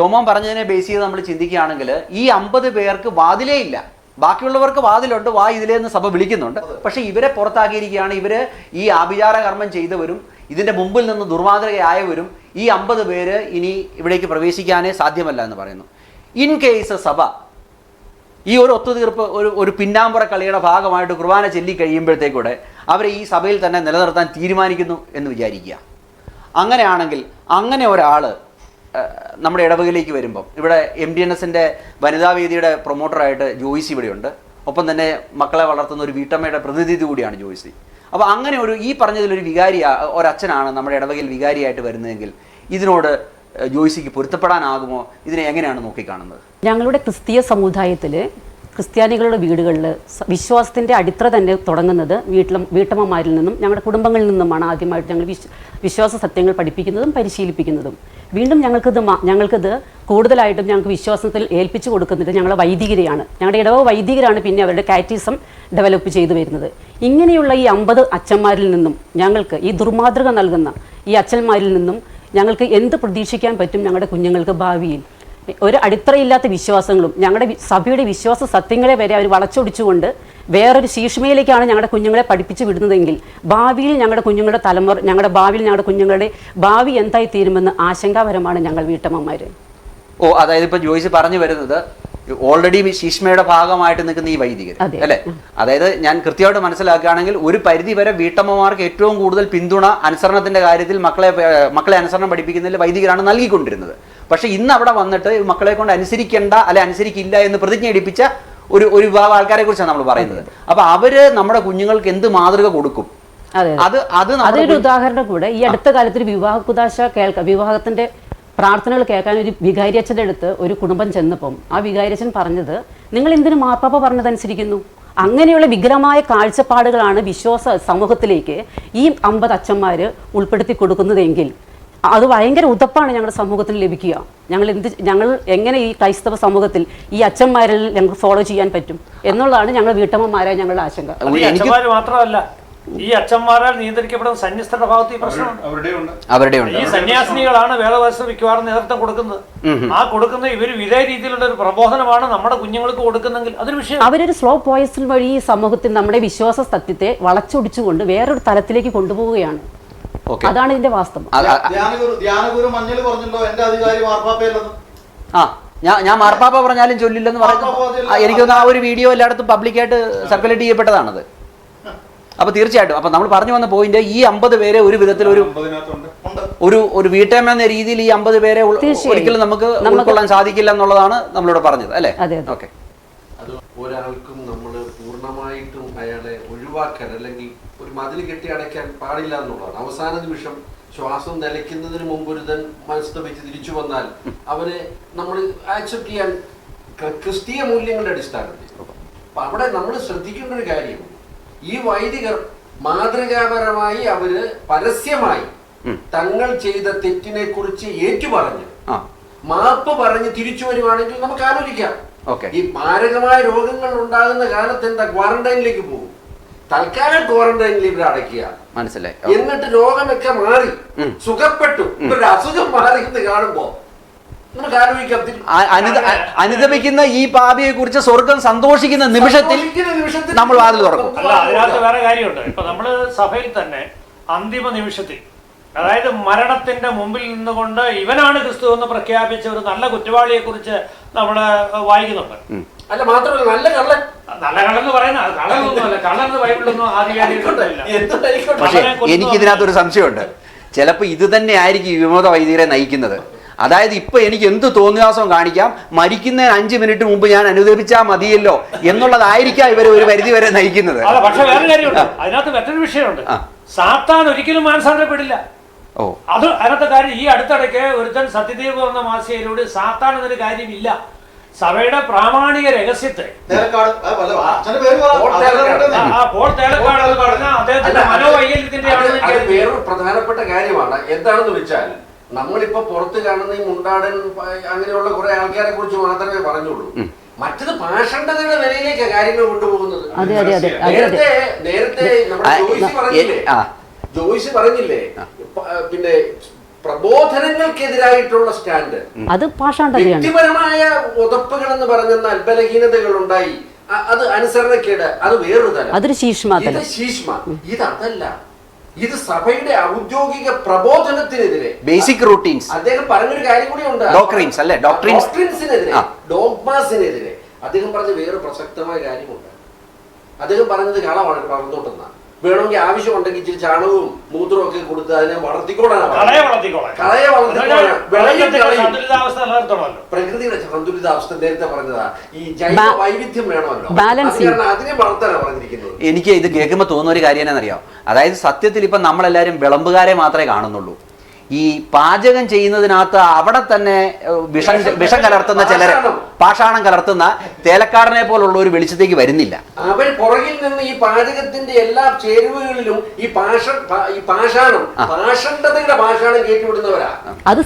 രോമോൻ പറഞ്ഞതിനെ ബേസ് ചെയ്ത് നമ്മൾ ചിന്തിക്കുകയാണെങ്കിൽ ഈ അമ്പത് പേർക്ക് വാതിലേ ഇല്ല. ബാക്കിയുള്ളവർക്ക് വാതിലുണ്ട് വാ ഇതിലേ എന്ന് സഭ വിളിക്കുന്നുണ്ട്. പക്ഷെ ഇവരെ പുറത്താക്കിയിരിക്കുകയാണ്. ഇവർ ഈ ആഭിചാര കർമ്മം ചെയ്തവരും ഇതിന്റെ മുമ്പിൽ നിന്ന് ദുർമാതൃകയായവരും ഈ അമ്പത് പേര് ഇനി ഇവിടേക്ക് പ്രവേശിക്കാനേ സാധ്യമല്ല എന്ന് പറയുന്നു. ഇൻ കേസ് സഭ ഈ ഒരു ഒത്തുതീർപ്പ് ഒരു ഒരു പിന്നാമ്പുറ കളിയുടെ ഭാഗമായിട്ട് കുർബാന ചെല്ലി കഴിയുമ്പോഴത്തേക്കൂടെ അവരെ ഈ സഭയിൽ തന്നെ നിലനിർത്താൻ തീരുമാനിക്കുന്നു എന്ന് വിചാരിക്കുക. അങ്ങനെയാണെങ്കിൽ അങ്ങനെ ഒരാൾ നമ്മുടെ ഇടവകയിലേക്ക് വരുമ്പം. ഇവിടെ എം ഡി എൻ എസിന്റെ വനിതാവേദിയുടെ പ്രൊമോട്ടറായിട്ട് ജോയിസി ഇവിടെയുണ്ട്. ഒപ്പം തന്നെ മക്കളെ വളർത്തുന്ന ഒരു വീട്ടമ്മയുടെ പ്രതിനിധി കൂടിയാണ് ജോയിസി. അപ്പോൾ അങ്ങനെ ഒരു ഈ പറഞ്ഞതിലൊരു വികാരി ഒരച്ഛനാണ് നമ്മുടെ ഇടവകയിൽ വികാരിയായിട്ട് വരുന്നതെങ്കിൽ ഇതിനോട് ജോയിസിക്ക് പൊരുത്തപ്പെടാനാകുമോ? ഇതിനെ എങ്ങനെയാണ് നോക്കിക്കാണുന്നത്? ഞങ്ങളുടെ ക്രിസ്തീയ സമുദായത്തിൽ ക്രിസ്ത്യാനികളുടെ വീടുകളിൽ വിശ്വാസത്തിന്റെ അടിത്തറ തന്നെ തുടങ്ങുന്നത് വീട്ടിലും വീട്ടമ്മമാരിൽ നിന്നും ഞങ്ങളുടെ കുടുംബങ്ങളിൽ നിന്നുമാണ് ആദ്യമായിട്ട് ഞങ്ങൾ വിശ്വ വിശ്വാസ സത്യങ്ങൾ പഠിപ്പിക്കുന്നതും പരിശീലിപ്പിക്കുന്നതും. വീണ്ടും ഞങ്ങൾക്കിത് ഞങ്ങൾക്കിത് കൂടുതലായിട്ടും ഞങ്ങൾക്ക് വിശ്വാസത്തിൽ ഏൽപ്പിച്ചു കൊടുക്കുന്നത് ഞങ്ങളെ വൈദികരെയാണ്. ഞങ്ങളുടെ ഇടവ വൈദികരാണ് പിന്നെ അവരുടെ കാറ്റിസം ഡെവലപ്പ് ചെയ്തു വരുന്നത്. ഇങ്ങനെയുള്ള ഈ അമ്പത് അച്ഛന്മാരിൽ നിന്നും ഞങ്ങൾക്ക് ഈ ദുർമാതൃക നൽകുന്ന ഈ അച്ഛന്മാരിൽ നിന്നും ഞങ്ങൾക്ക് എന്ത് പ്രതീക്ഷിക്കാൻ പറ്റും ഞങ്ങളുടെ കുഞ്ഞുങ്ങൾക്ക് ഭാവിയിൽ? ഒരു അടിത്തറയില്ലാത്ത വിശ്വാസങ്ങളും ഞങ്ങളുടെ സഭയുടെ വിശ്വാസ സത്യങ്ങളെ വരെ അവർ വളച്ചൊടിച്ചുകൊണ്ട് വേറൊരു ശീഷ്മയിലേക്കാണ് ഞങ്ങളുടെ കുഞ്ഞുങ്ങളെ പഠിപ്പിച്ചു വിടുന്നതെങ്കിൽ ഭാവിയിൽ ഞങ്ങളുടെ കുഞ്ഞുങ്ങളുടെ തലമുറ ഞങ്ങളുടെ ഭാവിയിൽ ഞങ്ങളുടെ കുഞ്ഞുങ്ങളുടെ ഭാവി എന്തായി തീരുമെന്ന് ആശങ്കാപരമാണ് ഞങ്ങൾ വീട്ടമ്മമാര്. ഓ അതായത് ഇപ്പൊ ജോയിസ് പറഞ്ഞു വരുന്നത് ഓൾറെഡി ശീഷ്മയുടെ ഭാഗമായിട്ട് നിൽക്കുന്ന ഈ വൈദികർ. അല്ലെ? അതായത് ഞാൻ കൃത്യമായിട്ട് മനസ്സിലാക്കുകയാണെങ്കിൽ ഒരു പരിധി വരെ വീട്ടമ്മമാർക്ക് ഏറ്റവും കൂടുതൽ പിന്തുണ അനുസരണത്തിന്റെ കാര്യത്തിൽ മക്കളെ മക്കളെ അനുസരണം പഠിപ്പിക്കുന്നതിൽ വൈദികരാണ് നൽകിക്കൊണ്ടിരുന്നത്. പക്ഷെ ഇന്ന് അവിടെ വന്നിട്ട് മക്കളെ കൊണ്ട് അനുസരിക്കേണ്ട അല്ലെ അനുസരിക്കില്ല എന്ന് പ്രതിജ്ഞ എടുപ്പിച്ച ഒരു ഒരു വിഭാഗം ആൾക്കാരെ കുറിച്ചാണ് നമ്മൾ പറയുന്നത്. അപ്പൊ അവർ നമ്മുടെ കുഞ്ഞുങ്ങൾക്ക് എന്ത് മാതൃക കൊടുക്കും? അതെ അത്. അതൊരു ഉദാഹരണം കൂടെ. ഈ അടുത്ത കാലത്ത് ഒരു വിവാഹ കുദാശ കേൾക്ക വിവാഹത്തിന്റെ പ്രാർത്ഥനകൾ കേൾക്കാൻ ഒരു വികാരിയച്ഛന്റെ അടുത്ത് ഒരു കുടുംബം ചെന്നപ്പം ആ വികാരിയച്ഛൻ പറഞ്ഞത് നിങ്ങൾ എന്തിനു മാർപ്പാപ്പ പറഞ്ഞതനുസരിക്കുന്നു? അങ്ങനെയുള്ള വിഗ്രഹമായ കാഴ്ചപ്പാടുകളാണ് വിശ്വാസ സമൂഹത്തിലേക്ക് ഈ അമ്പത് അച്ഛന്മാർ ഉൾപ്പെടുത്തി കൊടുക്കുന്നതെങ്കിൽ അത് ഭയങ്കര ഉതപ്പാണ് ഞങ്ങളുടെ സമൂഹത്തിൽ ലഭിക്കുക. ഞങ്ങൾ എന്ത് ഞങ്ങൾ എങ്ങനെ ഈ ക്രൈസ്തവ സമൂഹത്തിൽ ഈ അച്ഛന്മാരിൽ ഞങ്ങൾക്ക് ഫോളോ ചെയ്യാൻ പറ്റും എന്നുള്ളതാണ് ഞങ്ങൾ വീട്ടമ്മമാരായ ഞങ്ങളുടെ ആശങ്ക. മാത്രമല്ല ഈ അച്ഛന്മാരാൽ നിയന്ത്രിക്കപ്പെടുന്ന സന്യസ്തരുടെ ഭാഗത്ത് ഈ പ്രശ്നമുണ്ട് അവരുടെ ഈ സന്യാസിനികളാണ് മിക്കവാറും നേതൃത്വം കൊടുക്കുന്നത്. ആ കൊടുക്കുന്ന ഇവർ ഇതേ രീതിയിലുള്ള ഒരു പ്രബോധനമാണ് നമ്മുടെ കുഞ്ഞുങ്ങൾക്ക് കൊടുക്കുന്നെങ്കിൽ അതൊരു വിഷയം. അവരൊരു സ്ലോ പോയസിൽ വഴി ഈ സമൂഹത്തിൽ നമ്മുടെ വിശ്വാസ സത്യത്തെ വളച്ചൊടിച്ചുകൊണ്ട് വേറൊരു തലത്തിലേക്ക് കൊണ്ടുപോവുകയാണ്. അതാണ് ഇതിന്റെ വാസ്തവം. ധ്യാനഗുരു ധ്യാനഗുരു മഞ്ഞൾ പറഞ്ഞല്ലോ എന്റെ അധികാരി മാർപ്പാപ്പയല്ലെന്ന് ആ ഞാൻ ഞാൻ മാർപ്പാപ്പ പറഞ്ഞാലും ചൊല്ലില്ലെന്ന് പറഞ്ഞു പറയുന്നത് പറഞ്ഞില്ല. ആ, എനിക്ക് തോന്നുന്നു ആ ഒരു വീഡിയോ എല്ലായിടത്തും പബ്ലിക്കായിട്ട് സർക്കുലേറ്റ് ചെയ്യപ്പെട്ടതാണത്. അപ്പൊ തീർച്ചയായിട്ടും അപ്പൊ നമ്മൾ പറഞ്ഞു വന്ന പോയിന്റ് ഈ അമ്പത് പേരെ ഒരു വിധത്തിൽ ഒരു ഒരു ഒരു വീട്ടമ്മ എന്ന രീതിയിൽ ഈ അമ്പത് പേരെ ഒരിക്കലും നമുക്ക് ഉൾക്കൊള്ളാൻ സാധിക്കില്ല എന്നുള്ളതാണ് നമ്മളിവിടെ പറഞ്ഞത് അല്ലേ. ഓക്കെ. അത് ഒരാൾക്കും നമ്മൾ പൂർണമായിട്ടും അയാളെ ഒഴിവാക്കാൻ അല്ലെങ്കിൽ മതിൽ കെട്ടി അടയ്ക്കാൻ പാടില്ല എന്നുള്ളതാണ്. അവസാന നിമിഷം ശ്വാസം നിലയ്ക്കുന്നതിന് മുമ്പ് ഒരു തൻ മനസ്തപിച്ച് തിരിച്ചു വന്നാൽ അവനെ നമ്മൾ ആക്സെപ്റ്റ് ചെയ്യാൻ ക്രിസ്തീയ മൂല്യങ്ങളുടെ അടിസ്ഥാനത്തിൽ. അപ്പൊ അവിടെ നമ്മൾ ശ്രദ്ധിക്കേണ്ട ഒരു കാര്യം ഈ വൈദികർ മാതൃകാപരമായി അവർ പരസ്യമായി തങ്ങൾ ചെയ്ത തെറ്റിനെ കുറിച്ച് ഏറ്റുപറഞ്ഞ് മാപ്പ് പറഞ്ഞ് തിരിച്ചു വരുവാണെങ്കിൽ നമുക്ക് ആലോചിക്കാം. ഈ മാരകമായ രോഗങ്ങൾ ഉണ്ടാകുന്ന കാലത്ത് എന്താ? ക്വാറന്റൈനിലേക്ക് പോകും. തൽക്കാലം ക്വാറന്റൈനിൽ ഇവർ അടയ്ക്കുക. മനസ്സിലായി. എന്നിട്ട് രോഗമൊക്കെ മാറി. സുഖപ്പെട്ടു. ഒരു അസുഖം മാറി എന്ന് കാണുമ്പോ അനുഗമിക്കുന്ന ഈ പാപിയെ കുറിച്ച് സ്വർഗം സന്തോഷിക്കുന്ന നിമിഷത്തിൽ സന്തോഷിക്കുന്ന നിമിഷത്തിൽ നമ്മൾ വാതിൽ തുറക്കും. അല്ല അതിനകത്ത് വേറെ കാര്യമുണ്ട്. ഇപ്പൊ നമ്മൾ സഭയിൽ തന്നെ അന്തിമ നിമിഷത്തിൽ അതായത് മരണത്തിന്റെ മുമ്പിൽ നിന്നുകൊണ്ട് ഇവനാണ് ക്രിസ്തു എന്ന് പ്രഖ്യാപിച്ച ഒരു നല്ല കുറ്റവാളിയെ കുറിച്ച് നമ്മൾ വായിക്കുന്നുണ്ട് അല്ല മാത്രമല്ല നല്ല കള്ളൻ. നല്ല കള്ളെന്ന് പറയുന്ന കള്ളെന്ന് ബൈബിളൊന്നും പക്ഷെ സംശയമുണ്ട്. ചിലപ്പോൾ ഇത് തന്നെ ആയിരിക്കും ഈ വിമോദ വൈദികരെ നയിക്കുന്നത്. അതായത് ഇപ്പൊ എനിക്ക് എന്ത് തോന്നിയാസം കാണിക്കാം? മരിക്കുന്നതിന് അഞ്ച് മിനിറ്റ് മുമ്പ് ഞാൻ അനുദപിച്ചാൽ മതിയല്ലോ എന്നുള്ളതായിരിക്കാം ഇവരെ ഒരു പരിധി വരെ നയിക്കുന്നത്. പക്ഷെ വേറെ കാര്യമുണ്ട്. അതിനകത്ത് മറ്റൊരു വിഷയമുണ്ട്. സാത്താൻ ഒരിക്കലും മാനസാന്തരപ്പെടില്ല. ഓ. അത് അതിനകത്തെ കാര്യം ഈ അടുത്തിടയ്ക്ക് ഒരുത്തൻ സത്യദേവ് എന്ന മാസികയിലൂടെ സാത്താൻ എന്നൊരു കാര്യമില്ല. സഭയുടെ പ്രാമാണിക രഹസ്യത്തെ. വേറൊരു പ്രധാനപ്പെട്ട കാര്യമാണ്. എന്താണെന്ന് വെച്ചാൽ നമ്മളിപ്പോ പുറത്ത് കാണുന്ന ഈ മുണ്ടാടൻ അങ്ങനെയുള്ള കുറെ ആൾക്കാരെ കുറിച്ച് മാത്രമേ പറഞ്ഞുള്ളൂ. മറ്റത് പാഷണ്ഡതയുടെ നിലയിലേക്ക് കാര്യങ്ങൾ കൊണ്ടുപോകുന്നത്. അതെ അതെ അതെ അതെ അതെ. നേരത്തെ നേരത്തെ നമ്മുടെ ജോയിസ് പറഞ്ഞില്ലേ? ജോയിസ് പറഞ്ഞില്ലേ? പിന്നെ പ്രബോധനങ്ങൾക്കെതിരായിട്ടുള്ള സ്റ്റാൻഡ്. അത് വ്യക്തിപരമായ ഉതപ്പുകൾ എന്ന് പറഞ്ഞാൽ ബലഹീനതകൾ ഉണ്ടായി അത് അനുസരണക്കേട് അത് വേറൊരു തരം അതൊരു ശീഷ്മ ഇത് ശീഷ്മ. ഇത് അതല്ല ഇത് സഭയുടെ ഔദ്യോഗിക പ്രബോധനത്തിനെതിരെ. ബേസിക് റൂട്ടീൻസ് അദ്ദേഹം പറഞ്ഞൊരു കാര്യം കൂടി ഉണ്ട്. ഡോക്ടറിൻസ് അല്ലേ? ആ. ഡോഗ്മാസിനെതിരെ അദ്ദേഹം പറഞ്ഞ വേറെ പ്രസക്തമായ കാര്യമുണ്ട്. അദ്ദേഹം പറഞ്ഞത് കാളമാണ് വളർന്നോട്ടെന്ന വേണമെങ്കിൽ ആവശ്യമുണ്ടെങ്കിൽ ഇച്ചിരി ചാണകവും മൂത്രവും ഒക്കെ കൊടുത്ത് അതിനെ വളർത്തിക്കോളാണ് കളയെ വളർത്തിക്കോളാം പ്രകൃതിയുടെ സന്തുലിതാവസ്ഥ നേരത്തെ പറഞ്ഞതാ. ഈ ജൈവ വൈവിധ്യം വേണമല്ലോ. അതിനെ വളർത്താനാണ് പറഞ്ഞിരിക്കുന്നത്. എനിക്ക് ഇത് കേൾക്കുമ്പോൾ തോന്നുന്ന ഒരു കാര്യം എന്നറിയാം അതായത് സത്യത്തിൽ ഇപ്പം നമ്മളെല്ലാവരും വിളമ്പുകാരെ മാത്രമേ കാണുന്നുള്ളൂ. ഈ പാചകം ചെയ്യുന്നതിനകത്ത് അവിടെ തന്നെ വിഷം വിഷം കലർത്തുന്ന ചിലരെ പാഷാണം. കലർത്തുന്ന തേലക്കാടനെ പോലുള്ള ഒരു വെളിച്ചത്തേക്ക് വരുന്നില്ല. അവൻ പുറകിൽ നിന്ന് ഈ പാചകത്തിന്റെ എല്ലാ ചേരുവകളിലും ഈ പാഷ ഈ പാഷാണം പാഷണ്ഡതയുടെ പാഷാണം കേട്ടുവിടുന്നവരാ. അത്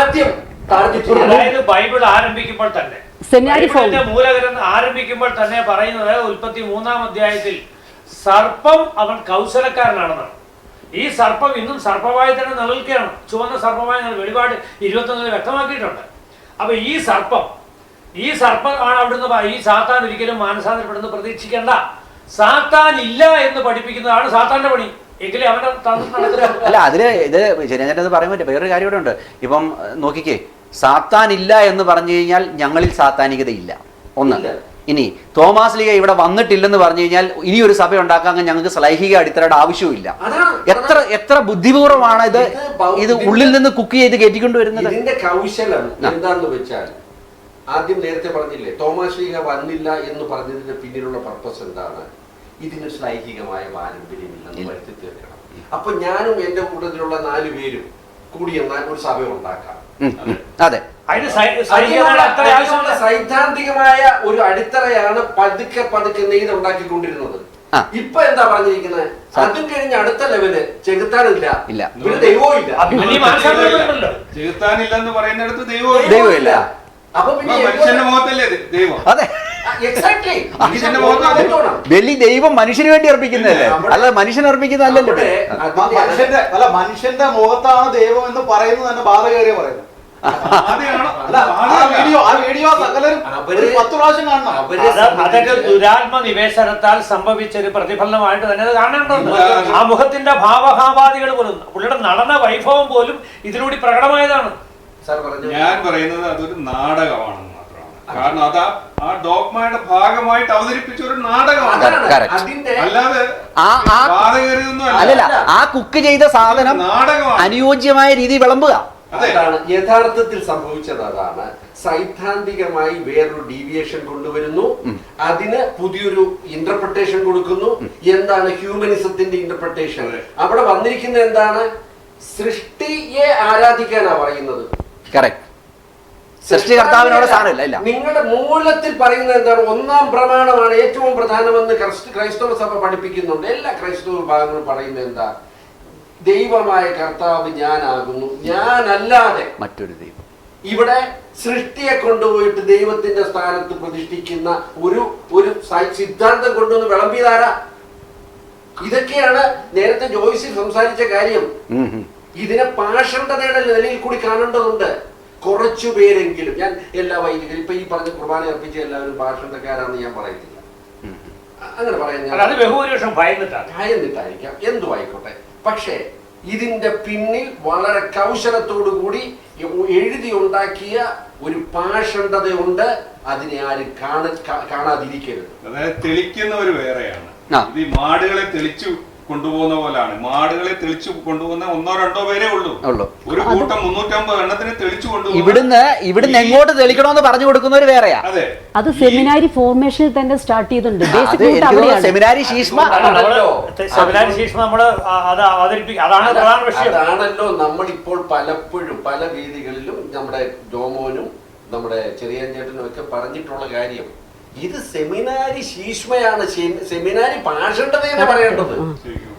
ആദ്യം അതായത് ബൈബിൾ ആരംഭിക്കുമ്പോൾ തന്നെ. മൂലഗ്രന്ഥം ആരംഭിക്കുമ്പോൾ തന്നെ പറയുന്നത് ഉൽപ്പത്തി മൂന്നാം അധ്യായത്തിൽ സർപ്പം അവൻ കൗശലക്കാരനാണെന്നാണ് ഈ സർപ്പം ഇന്നും സർപ്പമായി തന്നെ നിലനിൽക്കുകയാണ്. ചുവന്ന സർപ്പമായി വെളിപാട് ഇരുപത്തൊന്നിൽ വ്യക്തമാക്കിയിട്ടുണ്ട്. അപ്പൊ ഈ സർപ്പം ഈ സർപ്പമാണ് അവിടുന്ന് ഈ സാത്താൻ ഒരിക്കലും മാനസാന്തരപ്പെടുന്നു പ്രതീക്ഷിക്കേണ്ട. സാത്താൻ ഇല്ല എന്ന് പഠിപ്പിക്കുന്നതാണ് സാത്താന്റെ പണി. അല്ല അതിൽ ഇത് ശരിയായിട്ട് പറയാൻ പറ്റും വേറൊരു കാര്യം ഇവിടെ ഉണ്ട്. ഇപ്പം നോക്കിക്കേ. സാത്താൻ ഇല്ല എന്ന് പറഞ്ഞു കഴിഞ്ഞാൽ ഞങ്ങളിൽ സാത്താനികതയില്ല. ഒന്ന്. ഇല്ല. ഇനി തോമാസ് ലീഗ ഇവിടെ വന്നിട്ടില്ലെന്ന് പറഞ്ഞു കഴിഞ്ഞാൽ ഇനി ഒരു സഭ ഉണ്ടാക്കാൻ ഞങ്ങൾക്ക് സ്ലൈഹിക അടിത്തറയുടെ ആവശ്യമില്ല എത്ര എത്ര ബുദ്ധിപൂർവമാണ് ഇത് ഇത് ഉള്ളിൽ നിന്ന് കുക്ക് ചെയ്ത് കയറ്റിക്കൊണ്ട് വരുന്നത്? ഇതിന്റെ കൗശലം ആ. വെച്ചാൽ ആദ്യം നേരത്തെ പറഞ്ഞില്ലേ തോമാശ്ലീഹ വന്നില്ല എന്ന് പറഞ്ഞതിന്റെ പിന്നിലുള്ള പർപ്പസ് എന്താണ്? ഇതിന് സ്നൈഹികമായ പാരമ്പര്യമില്ലെന്ന് ഇല്ല. വരുത്തി തീർക്കണം. അപ്പൊ ഞാനും എന്റെ കൂട്ടത്തിലുള്ള നാല് പേരും കൂടി എന്നാൽ ഒരു സഭ ഉണ്ടാക്കാം. അതെ. അതിനുള്ള സൈദ്ധാന്തികമായ ഒരു അടിത്തറയാണ് പതുക്കെ പതുക്കെ നെയ്ത് ഉണ്ടാക്കിക്കൊണ്ടിരുന്നത്. ഇപ്പൊ എന്താ പറഞ്ഞിരിക്കുന്നത് അതും കഴിഞ്ഞ അടുത്ത ലെവൽ ചെകുത്താനില്ല. ഇല്ല. ദൈവവും ഇല്ല. ചെകുത്താനില്ലെന്ന് പറയുന്നിടത്ത് ദൈവവും ദൈവമില്ല. അപ്പൊ മനുഷ്യന്റെ മുഖത്തല്ലേ ദൈവം. അതെ. ബലി ദൈവം മനുഷ്യന് വേണ്ടി അർപ്പിക്കുന്നതല്ലേ? അല്ല മനുഷ്യൻ അർപ്പിക്കുന്നതല്ലല്ലോ മനുഷ്യന്റെ അല്ല മനുഷ്യന്റെ മുഖത്താണ് ദൈവം എന്ന് പറയുന്നത് തന്നെ ബാധ കയറിയ പറയുന്നത്. ആദ്യമാണോ അല്ല ആ വീഡിയോ ആ വീഡിയോ അവർ ഒരു പത്ത് കാണണം. അതൊക്കെ ദുരാത്മ നിവേശനത്താൽ സംഭവിച്ച ഒരു പ്രതിഫലനമായിട്ട് തന്നെ അത് കാണേണ്ടതുണ്ട്. ആ മുഖത്തിന്റെ ഭാവഹാവാദികൾ പോലും പുള്ളിയുടെ നടന വൈഭവം പോലും ഇതിലൂടെ പ്രകടമായതാണ്. ഞാൻ പറയുന്നത് അതൊരു നാടകമാണെന്ന് മാത്രമാണ്. കാരണം അത് ആ- ഡോക്മയുടെ ഡോഗ്മയുടെ ഭാഗമായിട്ട് അവതരിപ്പിച്ച ഒരു നാടകമാണ്. അല്ലാതെ ആ അല്ലല്ല കുക്ക് ചെയ്ത സാധനം നാടകമാണ്. അനുയോജ്യമായ രീതി വിളമ്പുക. അതെ. അതാണ് യഥാർത്ഥത്തിൽ സംഭവിച്ചത് അതാണ്. സൈദ്ധാന്തികമായി വേറൊരു ഡീവിയേഷൻ കൊണ്ടുവരുന്നു. അതിന് പുതിയൊരു ഇന്റർപ്രിട്ടേഷൻ കൊടുക്കുന്നു. എന്താണ് ഹ്യൂമനിസത്തിന്റെ ഇന്റർപ്രിട്ടേഷൻ അവിടെ വന്നിരിക്കുന്നത് എന്താണ്? സൃഷ്ടിയെ ആരാധിക്കാനാ പറയുന്നത്? കറക്റ്റ് സൃഷ്ടികർത്താവിനോട് സ്ഥാനമില്ല ഇല്ല. നിങ്ങളുടെ മൂലത്തിൽ പറയുന്നത് എന്താണ്? ഒന്നാം പ്രമാണമാണ് ഏറ്റവും പ്രധാനമെന്ന് ക്രൈസ്ത- ക്രൈസ്തവ സഭ പഠിപ്പിക്കുന്നുണ്ട്. എല്ലാ ക്രൈസ്തവ വിഭാഗങ്ങളും പറയുന്നത് എന്താ? ദൈവമായ കർത്താവ് ഞാനാകുന്നു. ഞാനല്ലാതെ മറ്റൊരു ദൈവം. ഇവിടെ സൃഷ്ടിയെ കൊണ്ടുപോയിട്ട് ദൈവത്തിന്റെ സ്ഥാനത്ത് പ്രതിഷ്ഠിക്കുന്ന ഒരു ഒരു സിദ്ധാന്തം കൊണ്ടുവന്ന് വിളമ്പിയതാരാ? ഇതൊക്കെയാണ് നേരത്തെ ജോയ്സിൽ സംസാരിച്ച കാര്യം. ഇതിനെ പാഷണ്ഡതയുടെ നിലയിൽ കൂടി കാണേണ്ടതുണ്ട്. കുറച്ചു പേരെങ്കിലും ഞാൻ എല്ലാ വൈദികരും ഇപ്പൊ ഈ പറഞ്ഞ കുർബാന അർപ്പിച്ച എല്ലാവരും പാഷണ്ഡക്കാരാണെന്ന് ഞാൻ പറയത്തില്ല. അ- അങ്ങനെ പറയാൻ ഞാൻ ബഹുഭൂരിപക്ഷം ഭയന്നിട്ടാണ്. ഭയന്നിട്ടായിരിക്കാം. എന്തു ആയിക്കോട്ടെ. പക്ഷേ ഇതിന്റെ പിന്നിൽ വളരെ കൗശലത്തോടു കൂടി എഴുതി ഉണ്ടാക്കിയ ഒരു പാഷണ്ഡതയുണ്ട്. അതിനെ ആരും കാണാതിരിക്കരുത്. അതായത് തെളിക്കുന്നവർ വേറെയാണ്. ഇത് ഈ മാടുകളെ തെളിച്ചു കൊണ്ടുപോകുന്ന പോലാണ്. മാടുകളെ തെളിച്ചു കൊണ്ടുപോകുന്ന ഒന്നോ രണ്ടോ പേരേ ഉള്ളൂ. ഉള്ളൂ. ഒരു കൂട്ടം മുന്നൂറ്റമ്പത് എണ്ണത്തിന് തെളിച്ചു കൊണ്ടുപോകുന്ന ഇവിടുന്ന് ഇവിടുന്ന് എങ്ങോട്ട് തെളിക്കണമെന്ന് പറഞ്ഞു കൊടുക്കുന്നവർ വേറെയാ. അതെ. അത് സെമിനാരി ഫോർമേഷനിൽ തന്നെ സ്റ്റാർട്ട് ചെയ്തിട്ടുണ്ട്. സെമിനാരി ശീഷ്മ. സെമിനാരി ശീഷ്മ നമ്മൾ അത് അതാണ് അത- പ്രധാന വിഷയം. അതാണല്ലോ നമ്മളിപ്പോൾ പലപ്പോഴും പല വേദികളിലും നമ്മുടെ ജോമോനും നമ്മുടെ ചെറിയ ചേട്ടനും ഒക്കെ പറഞ്ഞിട്ടുള്ള കാര്യം. ഇത് സെമിനാരി ശീഷ്മയാണ്. സെമിനാരി എന്ന് പറയേണ്ടത്.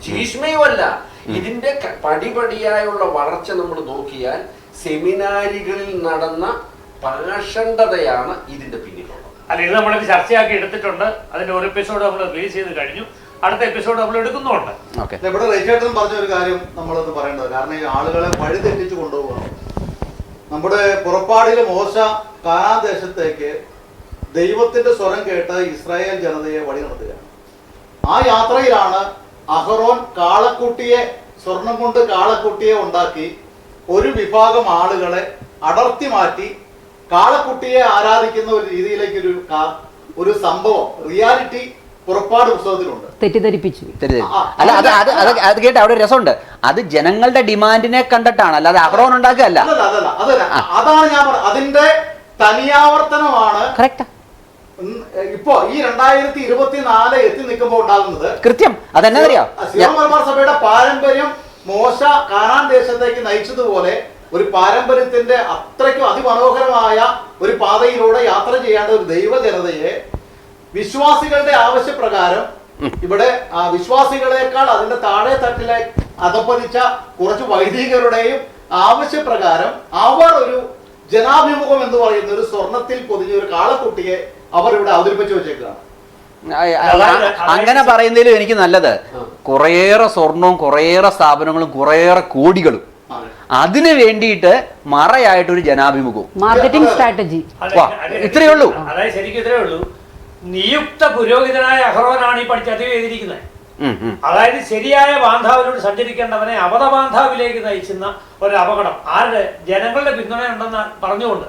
ശീഷ്മയുമല്ല. ഇതിന്റെ പടിപടിയായുള്ള വളർച്ച നമ്മൾ നോക്കിയാൽ സെമിനാരികളിൽ നടന്ന പാഷണ്ടതയാണ് ഇതിന്റെ പിന്നിലുള്ളത്. അല്ല ഇത് നമ്മളൊക്കെ ചർച്ചയാക്കി എടുത്തിട്ടുണ്ട്. അതിന്റെ ഒരു എപ്പിസോഡ് നമ്മൾ റിലീസ് ചെയ്ത് കഴിഞ്ഞു. അടുത്ത എപ്പിസോഡ് നമ്മൾ എടുക്കുന്നുണ്ട്. ഇവിടെ റേച്ചേട്ടൻ പറഞ്ഞ ഒരു കാര്യം നമ്മളൊന്ന് പറയേണ്ടത് കാരണം ഈ ആളുകളെ വഴിതെറ്റിച്ച് കൊണ്ടുപോകണം. നമ്മുടെ പുറപ്പാടിൽ മോശ കാനാൻ ദേശത്തേക്ക് ദൈവത്തിന്റെ സ്വരം കേട്ട് ഇസ്രായേൽ ജനതയെ വഴി നടത്തുകയാണ് ആ യാത്രയിലാണ് അഹറോൻ കാളക്കുട്ടിയെ സ്വർണം കൊണ്ട് കാളക്കുട്ടിയെ ഉണ്ടാക്കി ഒരു വിഭാഗം ആളുകളെ അടർത്തി മാറ്റി കാളക്കുട്ടിയെ ആരാധിക്കുന്ന ഒരു രീതിയിലേക്ക് ഒരു ഒരു സംഭവം റിയാലിറ്റി പുറപ്പാട് പുസ്തകത്തിലുണ്ട്. തെറ്റിദ്ധരിപ്പിച്ചു. അല്ല അത് അത് അത് അത് കേട്ട് അവിടെ രസമുണ്ട്. അത് ജനങ്ങളുടെ ഡിമാൻഡിനെ കണ്ടിട്ടാണ്. അല്ലാതെ അഹ്റോൻ ഉണ്ടാക്കുകയല്ല. അതല്ല. അതാണ് ഞാൻ പറഞ്ഞത് അതിന്റെ തനിയാവർത്തനമാണ് കറക്റ്റ് ഇപ്പോ ഈ രണ്ടായിരത്തി ഇരുപത്തിനാല് എത്തി നിൽക്കുമ്പോൾ ഉണ്ടാകുന്നത് കൃത്യം. അതെന്നാ അറിയാം? ശിവമലബാർ സഭയുടെ പാരമ്പര്യം മോശ കാനാൻ ദേശത്തേക്ക് നയിച്ചതുപോലെ ഒരു പാരമ്പര്യത്തിന്റെ അത്രയ്ക്കും അതിമനോഹരമായ ഒരു പാതയിലൂടെ യാത്ര ചെയ്യേണ്ട ഒരു ദൈവ ജനതയെ വിശ്വാസികളുടെ ആവശ്യപ്രകാരം ഇവിടെ ആ, വിശ്വാസികളെക്കാൾ അതിന്റെ താഴെ തട്ടിലെ അതപ്പതിച്ച കുറച്ച് വൈദികരുടെയും ആവശ്യപ്രകാരം അവർ ഒരു ജനാഭിമുഖം എന്ന് പറയുന്ന ഒരു സ്വർണത്തിൽ പൊതിഞ്ഞ ഒരു കാളക്കുട്ടിയെ അവർ ഇവിടെ അവതരിപ്പിച്ചു വെച്ചേക്കുകയാണ് ആ, അങ്ങനെ പറയുന്നതിലും എനിക്ക് നല്ലത്. കുറേയേറെ സ്വർണവും കുറേയേറെ സ്ഥാപനങ്ങളും കുറേയേറെ കോടികളും. അതിന് വേണ്ടിയിട്ട് മറയായിട്ട് ഒരു ജനാഭിമുഖവും മാർക്കറ്റിംഗ് സ്ട്രാറ്റജി ഇത്രയേ ഉള്ളൂ. അതായത് ശരിക്കും ഇത്രയേ ഉള്ളൂ. നിയുക്ത പുരോഹിതനായ അഹ്റോനാണ് ഈ പഠിച്ച് അതിൽ ചെയ്തിരിക്കുന്നത് ഉം. അതായത് ശരിയായ ബാന്ധാവിലൂടെ സഞ്ചരിക്കേണ്ടവനെ അബദ്ധ ബാന്ധാവിലേക്ക് നയിക്കുന്ന ഒരു അപകടം ആരുടെ? ജനങ്ങളുടെ പിന്തുണ ഉണ്ടെന്ന് പറഞ്ഞുകൊണ്ട്.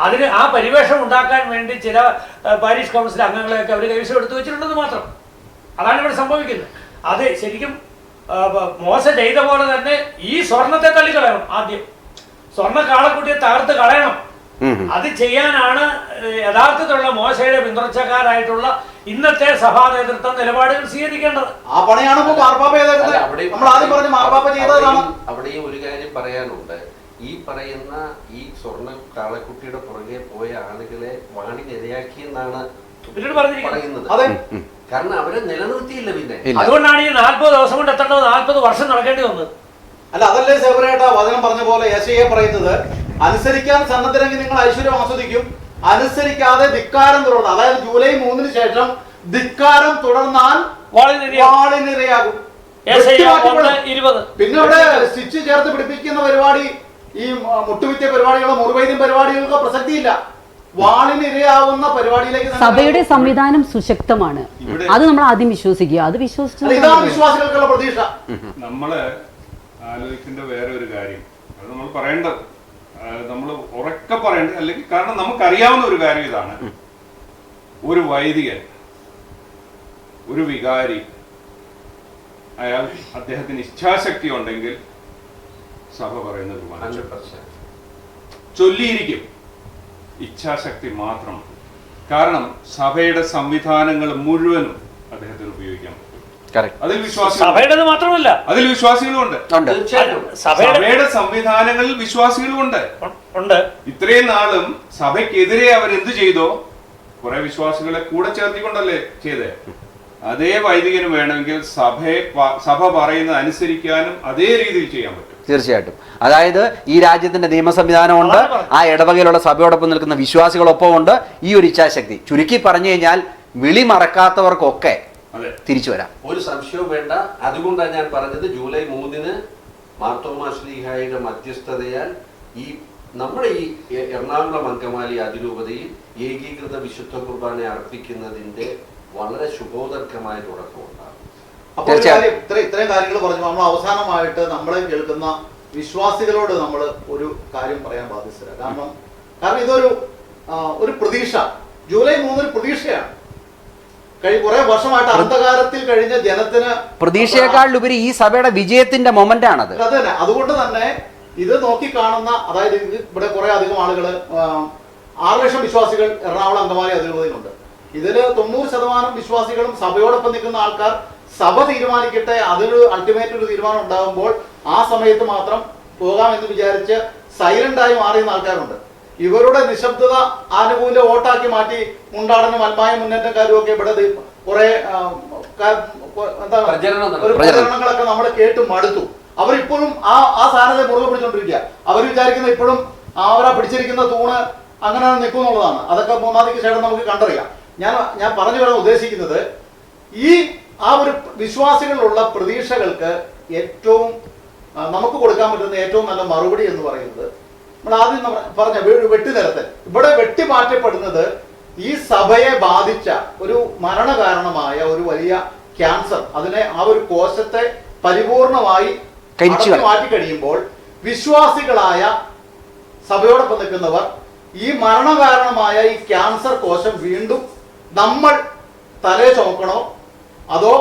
അതിന് ആ പരിവേഷം ഉണ്ടാക്കാൻ വേണ്ടി ചില പാരീസ് പാരീഷ് കൗൺസിൽ അംഗങ്ങളെയൊക്കെ അവർ കൈവശം എടുത്തു വെച്ചിട്ടുണ്ടെന്ന് മാത്രം. അതാണ് ഇവിടെ സംഭവിക്കുന്നത്. അത് ശരിക്കും മോശ ചെയ്ത പോലെ തന്നെ ഈ സ്വർണത്തെ തള്ളിക്കളയണം ആദ്യം. സ്വർണ കാളക്കുട്ടിയെ തകർത്ത് കളയണം. അത് ചെയ്യാനാണ് യഥാർത്ഥത്തിലുള്ള മോശയുടെ പിന്തുണച്ചക്കാരായിട്ടുള്ള ഇന്നത്തെ സഭാ നേതൃത്വം നിലപാടുകൾ സ്വീകരിക്കേണ്ടത്. ആ പണിയാണ് മാർപ്പാപ്പ ചെയ്തത് നമ്മൾ ആദ്യം പറഞ്ഞ മാർപ്പാപ്പ ചെയ്തതാണ്. അവിടെയും- അവിടെയും ഒരു കാര്യം പറയാനുണ്ട്. ഈ പറയുന്ന ഈ സ്വർണ കാളക്കുട്ടിയുടെ പുറകെ പോയ ആളുകളെ വാണിനിരയാക്കിയെന്നാണ് പറയുന്നത്. അതെ. കാരണം അവരെ നിലനിർത്തിയില്ല പിന്നെ. അതുകൊണ്ടാണ് ഈ നാൽപ്പത് ദിവസം കൊണ്ട് എത്തേണ്ടത് നാൽപ്പത് വർഷം നടക്കേണ്ടി വന്നത്. അല്ല അതല്ലേ സേവരേട്ട വചനം പറഞ്ഞ പോലെ യേശയെ പറയുന്നത്? അനുസരിക്കാൻ സന്നദ്ധരെങ്കിൽ നിങ്ങൾ ഐശ്വര്യം ആസ്വദിക്കും. അനുസരിക്കാതെ ധിക്കാരം തുടർന്ന് അതായത് ജൂലൈ മൂന്നിന് ശേഷം ധിക്കാരം തുടർന്നാൽ വാളിനിരയാ- വാളിനിരയാകും. പിന്നെ അവിടെ സ്റ്റിച്ച് ചേർത്ത് പിടിപ്പിക്കുന്ന പരിപാടി ഈ മുട്ടുവിറ്റ പരിപാടികളോ മുറിവൈദ്യം പരിപാടികൾക്കോ പ്രസക്തിയില്ല. വാളിനിരയാവുന്ന പരിപാടിയിലേക്ക് സഭയുടെ സംവിധാനം സുശക്തമാണ്. അത് നമ്മൾ ആദ്യം വിശ്വസിക്കുക. അത് വിശ്വസിച്ചു ഇതാണ് വിശ്വാസികൾക്കുള്ള പ്രതീക്ഷ. നമ്മൾ ആലോചിക്കേണ്ട വേറെ ഒരു കാര്യം. അത് നമ്മൾ പറയേണ്ടത്. നമ്മൾ ഉറക്ക പറയേണ്ടത് അല്ലെങ്കിൽ കാരണം നമുക്കറിയാവുന്ന ഒരു കാര്യം ഇതാണ്. ഒരു വൈദികൻ ഒരു വികാരി അയാൾ അദ്ദേഹത്തിന് ഇച്ഛാശക്തി ഉണ്ടെങ്കിൽ സഭ. ഹൺഡ്രഡ് പെർസെന്റ് ചൊല്ലിയിരിക്കും. ഇച്ഛാശക്തി മാത്രം കാരണം സഭയുടെ സംവിധാനങ്ങൾ മുഴുവനും അദ്ദേഹത്തിന് ഉപയോഗിക്കാം പറ്റും. അതിൽ വിശ്വാസികൾ സഭയുടേത് മാത്രമല്ല. അതിൽ വിശ്വാസികളുമുണ്ട്. ഉണ്ട്. സഭയുടെ സഭയുടെ സംവിധാനങ്ങളിൽ വിശ്വാസികളുമുണ്ട്. ഉണ്ട്. ഇത്രയും നാളും സഭയ്ക്കെതിരെ അവർ എന്ത് ചെയ്തോ കുറെ വിശ്വാസികളെ കൂടെ ചേർത്തിക്കൊണ്ടല്ലേ ചെയ്തേ. അതേ വൈദികന് വേണമെങ്കിൽ സഭയെ സഭ പറയുന്നത് അനുസരിക്കാനും അതേ രീതിയിൽ ചെയ്യാൻ പറ്റും. തീർച്ചയായിട്ടും. അതായത് ഈ രാജ്യത്തിന്റെ നിയമ സംവിധാനമുണ്ട് ആ ഇടവകയിലുള്ള സഭയോടൊപ്പം നിൽക്കുന്ന വിശ്വാസികളൊപ്പം ഉണ്ട് ഈ ഒരു ഇച്ഛാശക്തി. ചുരുക്കി പറഞ്ഞു കഴിഞ്ഞാൽ വിളി മറക്കാത്തവർക്കൊക്കെ തിരിച്ചു വരാം. ഒരു സംശയവും വേണ്ട. അതുകൊണ്ടാണ് ഞാൻ പറഞ്ഞത് ജൂലൈ മൂന്നിന് മാർത്തോമാ ശ്ലീഹായുടെ മധ്യസ്ഥതയാൽ ഈ നമ്മുടെ ഈ എറണാകുളം അങ്കമാലി അതിരൂപതയിൽ ഏകീകൃത വിശുദ്ധ കുർബാന അർപ്പിക്കുന്നതിന്റെ വളരെ ശുഭോദർക്കമായ തുടക്കമുണ്ടാകും. അപ്പോൾ ഒരു ഇത്ര ഇത്രയും കാര്യങ്ങൾ പറഞ്ഞു. നമ്മൾ അവസാനമായിട്ട് നമ്മളെ കേൾക്കുന്ന വിശ്വാസികളോട് നമ്മൾ ഒരു കാര്യം പറയാൻ ബാധ്യസ്ഥരാണ് കാരണം കാരണം ഇതൊരു ഒരു പ്രതീക്ഷ. ജൂലൈ മൂന്നിന് പ്രതീക്ഷയാണ്. വർഷമായിട്ട് അന്ധകാരത്തിൽ കഴിഞ്ഞ ജനത്തിന് പ്രതീക്ഷയെക്കാളിലുപരി ഈ സഭയുടെ വിജയത്തിന്റെ മൊമെന്റ് ആണത് അത് തന്നെ. അതുകൊണ്ട് തന്നെ ഇത് നോക്കി കാണുന്ന അതായത് ഇവിടെ കുറെ അധികം ആളുകൾ ആറ് ലക്ഷം വിശ്വാസികൾ എറണാകുളം അങ്കമാലി അതിരൂപതയിലുണ്ട്. ഇതിൽ തൊണ്ണൂറ് ശതമാനം വിശ്വാസികളും സഭയോടൊപ്പം നിൽക്കുന്ന ആൾക്കാർ സഭ തീരുമാനിക്കട്ടെ അതൊരു അൾട്ടിമേറ്റ് ഒരു തീരുമാനം ഉണ്ടാകുമ്പോൾ ആ സമയത്ത് മാത്രം പോകാം എന്ന് വിചാരിച്ച് സൈലന്റായി മാറിയുന്ന ആൾക്കാരുണ്ട്. ഇവരുടെ നിശബ്ദത ആനുകൂല്യ വോട്ടാക്കി മാറ്റി മുണ്ടാടനും അൽമായ മുന്നേറ്റക്കാരും ഒക്കെ ഇവിടെ കുറെ ആ, എന്താണ് ഒരു പ്രചരണങ്ങളൊക്കെ നമ്മൾ കേട്ട് മടുത്തു. അവരിപ്പോഴും ആ ആ സാധനത്തെ മുറുകെ പിടിച്ചോണ്ടിരിക്കുക അവർ വിചാരിക്കുന്ന ഇപ്പോഴും അവരാ പിടിച്ചിരിക്കുന്ന തൂണ് അങ്ങനെ നിൽക്കും എന്നുള്ളതാണ്. അതൊക്കെ മൂന്നാം തീയതിക്ക് ശേഷം നമുക്ക് കണ്ടറിയാം. ഞാൻ ഞാൻ പറഞ്ഞു വരാൻ ഉദ്ദേശിക്കുന്നത് ഈ ആ ഒരു വിശ്വാസികളിലുള്ള പ്രതീക്ഷകൾക്ക് ഏറ്റവും നമുക്ക് കൊടുക്കാൻ പറ്റുന്ന ഏറ്റവും നല്ല മറുപടി എന്ന് പറയുന്നത് നമ്മൾ ആദ്യം പറഞ്ഞ വെട്ടി വെട്ടിനിരത്തൽ. ഇവിടെ വെട്ടി മാറ്റപ്പെടുന്നത് ഈ സഭയെ ബാധിച്ച ഒരു മരണകാരണമായ ഒരു വലിയ ക്യാൻസർ. അതിനെ ആ ഒരു കോശത്തെ പരിപൂർണമായി മാറ്റി കഴിയുമ്പോൾ വിശ്വാസികളായ സഭയോടൊപ്പം നിൽക്കുന്നവർ ഈ മരണകാരണമായ ഈ ക്യാൻസർ കോശം വീണ്ടും നമ്മൾ തലേ ചുമക്കണോ അതോ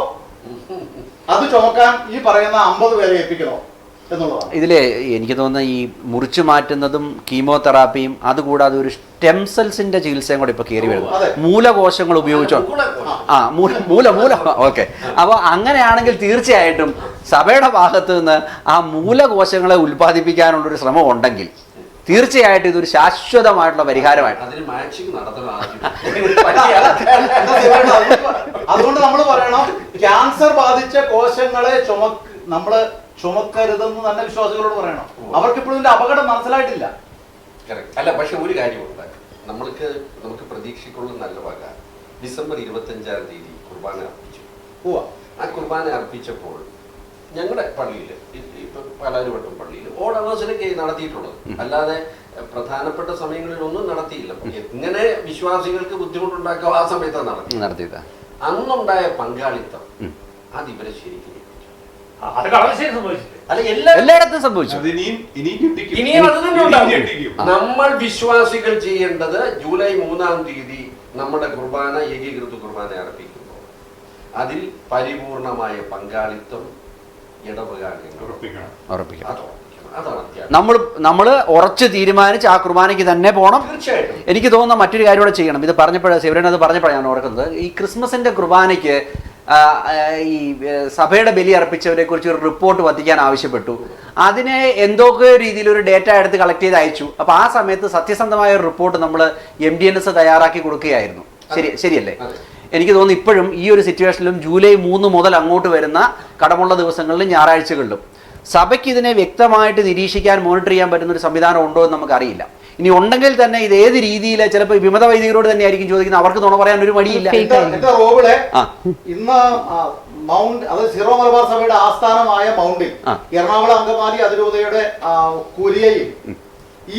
അത് ചുമക്കാൻ ഈ പറയുന്ന അമ്പത് പേരെ ഏൽപ്പിക്കണോ എന്നുള്ളതാണ്. ഇതിലെ എനിക്ക് തോന്നുന്ന ഈ മുറിച്ചു മാറ്റുന്നതും കീമോതെറാപ്പിയും അതുകൂടാതെ ഒരു സ്റ്റെം സെൽസിന്റെ ചികിത്സയും കൂടെ ഇപ്പൊ കയറി വരുന്നു. മൂലകോശങ്ങൾ ഉപയോഗിച്ചോ ആ മൂല മൂല മൂല ഓക്കെ. അപ്പോൾ അങ്ങനെയാണെങ്കിൽ തീർച്ചയായിട്ടും സഭയുടെ ഭാഗത്ത് നിന്ന് ആ മൂലകോശങ്ങളെ ഉൽപ്പാദിപ്പിക്കാനുള്ള ഒരു ശ്രമം ഉണ്ടെങ്കിൽ തീർച്ചയായിട്ടും ഇതൊരു ശാശ്വതമായിട്ടുള്ള പരിഹാരമായിട്ട്. അതുകൊണ്ട് നമ്മൾ പറയണം ക്യാൻസർ ബാധിച്ച കോശങ്ങളെ ചുമക്ക് നമ്മൾ ചുമക്കരുതെന്ന് തന്നെ വിശ്വാസികളോട് പറയണം. അവർക്ക് ഇപ്പോഴും ഇതിന്റെ അപകടം മനസ്സിലായിട്ടില്ല. അല്ല പക്ഷെ ഒരു കാര്യമുണ്ട്. നമ്മൾക്ക് നമുക്ക് പ്രതീക്ഷയ്ക്കുള്ള നല്ല വക. ഡിസംബർ ഇരുപത്തി അഞ്ചാം തീയതി കുർബാന അർപ്പിച്ചു. പോവാ ആ കുർബാന അർപ്പിച്ചപ്പോൾ ഞങ്ങളുടെ പള്ളിയിൽ ഇപ്പൊ പാലാരിവട്ടം പള്ളിയിൽ ഓൾ അവേഴ്സിലൊക്കെ നടത്തിയിട്ടുള്ളത്. അല്ലാതെ പ്രധാനപ്പെട്ട സമയങ്ങളിലൊന്നും നടത്തിയില്ല. എങ്ങനെ വിശ്വാസികൾക്ക് ബുദ്ധിമുട്ടുണ്ടാക്കുക ആ സമയത്താണ് നടത്തി നടത്തിയത്. അന്നുണ്ടായ പങ്കാളിത്തം അത് ഇവരെ ശരിക്കും എല്ലായിടത്തും സംഭവിച്ചു. നമ്മൾ വിശ്വാസികൾ ചെയ്യേണ്ടത് ജൂലൈ മൂന്നാം തീയതി നമ്മുടെ കുർബാന ഏകീകൃത കുർബാന അർപ്പിക്കുമ്പോൾ അതിൽ പരിപൂർണമായ പങ്കാളിത്തം ഉറപ്പിക്കണം. നമ്മൾ നമ്മൾ ഉറച്ച് തീരുമാനിച്ച് ആ കുർബാനയ്ക്ക് തന്നെ പോകണം എനിക്ക് തോന്നുന്ന മറ്റൊരു കാര്യം കൂടെ ചെയ്യണം. ഇത് പറഞ്ഞപ്പോഴാണ് ശിവരൻ അത് പറഞ്ഞപ്പോഴാണ് ഞാൻ ഓർക്കുന്നത്. ഈ ക്രിസ്മസിന്റെ കുർബാനയ്ക്ക് ഈ സഭയുടെ ബലി അർപ്പിച്ചവരെ കുറിച്ച് ഒരു റിപ്പോർട്ട് വധിക്കാൻ ആവശ്യപ്പെട്ടു. അതിനെ എന്തൊക്കെ രീതിയിൽ ഒരു ഡേറ്റ എടുത്ത് കളക്ട് ചെയ്ത് അയച്ചു. അപ്പൊ ആ സമയത്ത് സത്യസന്ധമായ ഒരു റിപ്പോർട്ട് നമ്മൾ എം ഡി എൻ എസ് തയ്യാറാക്കി കൊടുക്കുകയായിരുന്നു. ശരി ശരിയല്ലേ. എനിക്ക് തോന്നുന്നു ഇപ്പോഴും ഈ ഒരു സിറ്റുവേഷനിലും ജൂലൈ മൂന്ന് മുതൽ അങ്ങോട്ട് വരുന്ന കടമുള്ള ദിവസങ്ങളിലും ഞായറാഴ്ചകളിലും. സഭയ്ക്ക് ഇതിനെ വ്യക്തമായിട്ട് നിരീക്ഷിക്കാൻ മോണിറ്റർ ചെയ്യാൻ പറ്റുന്ന ഒരു സംവിധാനം ഉണ്ടോ എന്ന് നമുക്കറിയില്ല. ഇനി ഉണ്ടെങ്കിൽ തന്നെ ഇത് ഏത് രീതിയിൽ ചിലപ്പോൾ വിമത വൈദികരോട് തന്നെ ആയിരിക്കും ചോദിക്കുന്നത്. അവർക്ക് നുണ പറയാൻ ഒരു മടിയില്ല. ഇന്ന് മൗണ്ട് അത് സിറോ മലബാർ സഭയുടെ ആസ്ഥാനമായ മൗണ്ടിൽ. എറണാകുളം അങ്കമാലി അതിരൂപതയുടെ കുരിയയിൽ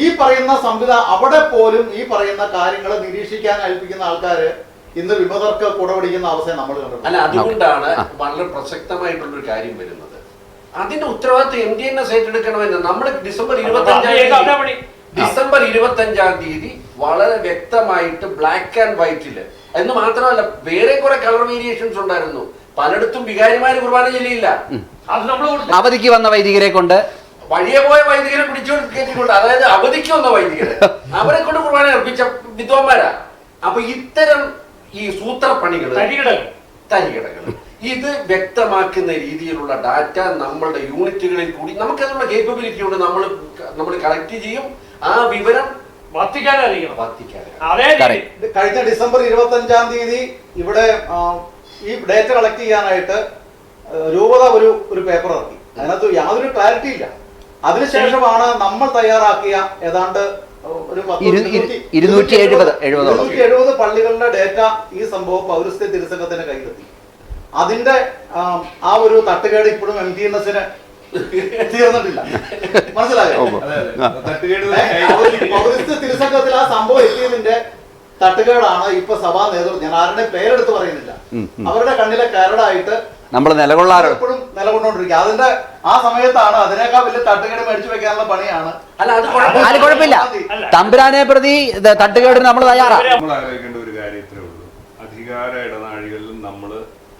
ഈ പറയുന്ന സംവിധാനം അവിടെ പോലും ഈ പറയുന്ന കാര്യങ്ങൾ നിരീക്ഷിക്കാൻ ഏൽപ്പിക്കുന്ന ആൾക്കാര് ഇന്ന് വിമതർക്ക് കുടപിടിക്കുന്ന അവസ്ഥ നമ്മൾ അല്ല അതുകൊണ്ടാണ് വളരെ പ്രസക്തമായിട്ടുള്ളൊരു കാര്യം വരുന്നത്. അതിന്റെ ഉത്തരവാദിത്വം എം ഡി എൻ എസ് ഏറ്റെടുക്കണമെന്ന് നമ്മൾ ഡിസംബർ ഇരുപത്തി അഞ്ചാം. ഡിസംബർ ഇരുപത്തി അഞ്ചാം തീയതി വളരെ വ്യക്തമായിട്ട് ബ്ലാക്ക് ആൻഡ് വൈറ്റിൽ എന്ന് മാത്രമല്ല വേറെ കുറെ കളർ വേരിയേഷൻസ് ഉണ്ടായിരുന്നു. പലയിടത്തും വികാരിമാര് കുർബാന ചൊല്ലിയില്ല. അത് നമ്മൾ അവധിക്ക് വന്ന വൈദികരെ കൊണ്ട്? വഴിയെ പോയ വൈദികരെ പിടിച്ചുകൊണ്ട് കയറ്റിക്കൊണ്ട് അതായത് അവധിക്ക് വന്ന വൈദികരെ. അവരെ കൊണ്ട് കുർബാന അർപ്പിച്ച വിദ്വാന്മാരാ. അപ്പൊ ഇത്തരം ഈ സൂത്രപ്പണികൾ തരികിടകൾ. തരികിടകൾ ഇത് വ്യക്തമാക്കുന്ന രീതിയിലുള്ള ഡാറ്റ നമ്മളുടെ യൂണിറ്റുകളിൽ കൂടി നമുക്കതിനുള്ള കേപ്പബിലിറ്റി ഉണ്ട് നമ്മൾ നമ്മൾ കളക്ട് ചെയ്യും. ആ വിവരം കഴിഞ്ഞ ഡിസംബർ ഇരുപത്തി അഞ്ചാം തീയതി ഇവിടെ ഈ ഡേറ്റ കളക്ട് ചെയ്യാനായിട്ട് രൂപത ഒരു ഒരു പേപ്പർ ഇറക്കി. അതിനകത്ത് യാതൊരു ക്ലാരിറ്റി ഇല്ല. അതിനുശേഷമാണ് നമ്മൾ തയ്യാറാക്കിയ ഏതാണ്ട് ഇരുന്നൂറ്റി എഴുപത് പള്ളികളുടെ ഡേറ്റ ഈ സംഭവം പൗരസ്ത്യ തിരുസംഘത്തിന്റെ കയ്യിലെത്തി. അതിന്റെ ആ, ഒരു തട്ടുകേട് ഇപ്പോഴും എം ടി എൻ എസിന് തീർന്നിട്ടില്ല. മനസ്സിലായോ? പൗരസ്ത്യ തിരുസംഘത്തിൽ ആ സംഭവം എത്തിയതിന്റെ തട്ടുകേടാണ് ഇപ്പൊ സഭാ നേതൃത്വം ഞാൻ ആരുടെ പേരെടുത്ത് പറയുന്നില്ല. അവരുടെ കണ്ണിലെ കരടായിട്ട് നമ്മൾ നിലകൊള്ളാറ്. എപ്പോഴും നിലകൊണ്ടോണ്ടിരിക്കുക. അതിന്റെ ആ സമയത്താണ് അതിനേക്കാൾ വലിയ തട്ടുകേട് മേടിച്ചു വെക്കാനുള്ള പണിയാണ്. അല്ല അത് കുഴപ്പമില്ല. കുഴപ്പമില്ല. തമ്പുരാനെ പ്രതി തട്ടുകേടിന് നമ്മൾ തയ്യാറാണ് നമ്മൾ ആലോചിക്കേണ്ട ഒരു കാര്യം ഇത്രേ ഉള്ളൂ. അധികാര ഇടനാഴികളിലും നമ്മൾ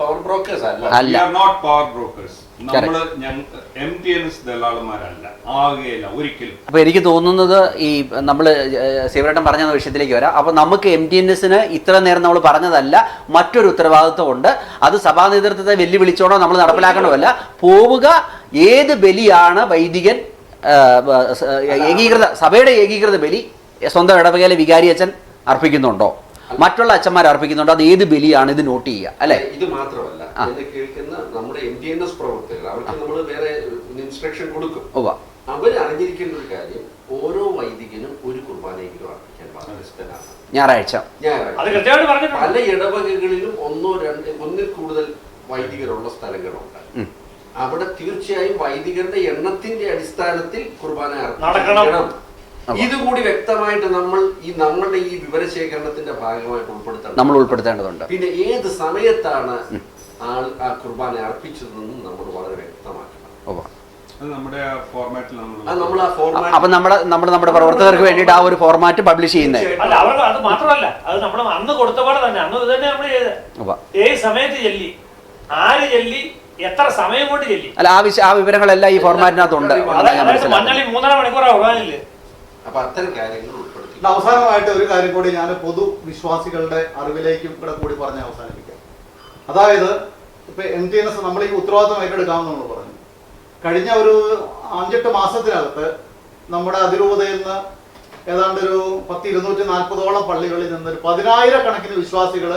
പവർ ബ്രോക്കേഴ്സ് അല്ല. നോട്ട് പവർ ബ്രോക്കേഴ്സ് അപ്പൊ എനിക്ക് തോന്നുന്നത് ഈ നമ്മൾ ശിവരട്ടൻ പറഞ്ഞ വിഷയത്തിലേക്ക് വരാം. അപ്പൊ നമുക്ക് എം ടി എൻ എസിന് ഇത്ര നേരം നമ്മൾ പറഞ്ഞതല്ല മറ്റൊരു ഉത്തരവാദിത്വം ഉണ്ട് അത് സഭാ നേതൃത്വത്തെ വെല്ലുവിളിച്ചോണോ നമ്മൾ നടപ്പിലാക്കണമല്ല. പോവുക ഏത് ബലിയാണ് വൈദികൻ ഏകീകൃത സഭയുടെ ഏകീകൃത ബലി സ്വന്തം ഇടവകയിലെ വികാരി അച്ഛൻ അർപ്പിക്കുന്നുണ്ടോ? മറ്റുള്ള അച്ഛന്മാർ അർപ്പിക്കുന്നുണ്ട്. അത് ഏത് ബലിയാണ് ഇത് നോട്ട് ചെയ്യുക അല്ലെ? ഇത് മാത്രമല്ല. കേൾക്കുന്ന നമ്മുടെ എം ടി എൻ എസ് പ്രവർത്തകർ അവർക്ക് നമ്മൾ വേറെ ഇൻസ്ട്രക്ഷൻ കൊടുക്കും. അവർ അറിഞ്ഞിരിക്കേണ്ട ഒരു കാര്യം ഓരോ വൈദികനും ഒരു കുർബാനയെങ്കിലും അർപ്പിക്കാൻ ബാധ്യസ്ഥനാണ് ഞായറാഴ്ച. പല ഇടവകകളിലും ഒന്നോ രണ്ട് ഒന്നിൽ കൂടുതൽ വൈദികരുള്ള സ്ഥലങ്ങളുണ്ട്. അവിടെ തീർച്ചയായും വൈദികരുടെ എണ്ണത്തിന്റെ അടിസ്ഥാനത്തിൽ കുർബാന നടക്കണം. ഇതുകൂടി വ്യക്തമായിട്ട് നമ്മൾ ഈ നമ്മളുടെ ഈ വിവരശേഖരണത്തിന്റെ ഭാഗമായിട്ട് ഉൾപ്പെടുത്തണം. നമ്മൾ ഉൾപ്പെടുത്തേണ്ടതുണ്ട്. പിന്നെ ഏത് സമയത്താണ് ആൾ ആ കുർബാന അർപ്പിച്ചതെന്നും നമ്മൾ വളരെ വ്യക്തമാക്കണം. അപ്പൊ നമ്മുടെ നമ്മുടെ നമ്മുടെ പ്രവർത്തകർക്ക് വേണ്ടിയിട്ട് ആ ഒരു ഫോർമാറ്റ് പബ്ലിഷ് ചെയ്യുന്നത് അല്ല അവർക്ക് അത് മാത്രമല്ല. അത് നമ്മൾ അന്ന് കൊടുത്ത പോലെ തന്നെ അന്ന് തന്നെ നമ്മൾ ചെയ്ത്. ഏത് സമയത്ത് ചെല്ലി ആര് ചെല്ലി എത്ര സമയം കൊണ്ട് ചെല്ലി? അല്ല ആ വിശ ആ വിവരങ്ങളെല്ലാം ഈ ഫോർമാറ്റിനകത്തുണ്ട് മഞ്ഞളി മൂന്നര മണിക്കൂറാ ഉറവാനില്ലേ അപ്പൊ അത്തരം കാര്യങ്ങൾ ഉൾപ്പെടുത്തി. അവസാനമായിട്ട് ഒരു കാര്യം കൂടി ഞാൻ പൊതു വിശ്വാസികളുടെ അറിവിലേക്കും കൂടെ കൂടി പറഞ്ഞ് അവസാനിപ്പിക്കാം. അതായത് ഇപ്പൊ എം ടി എൻ എസ് നമ്മൾ ഈ ഉത്തരവാദിത്വം ഏറ്റെടുക്കാമെന്ന് നമ്മൾ പറഞ്ഞു. കഴിഞ്ഞ ഒരു അഞ്ചെട്ട് മാസത്തിനകത്ത് നമ്മുടെ അതിരൂപതയിൽ നിന്ന് ഏതാണ്ട് ഒരു പത്ത് ഇരുന്നൂറ്റി നാൽപ്പതോളം പള്ളികളിൽ നിന്ന് ഒരു പതിനായിരക്കണക്കിന് വിശ്വാസികൾ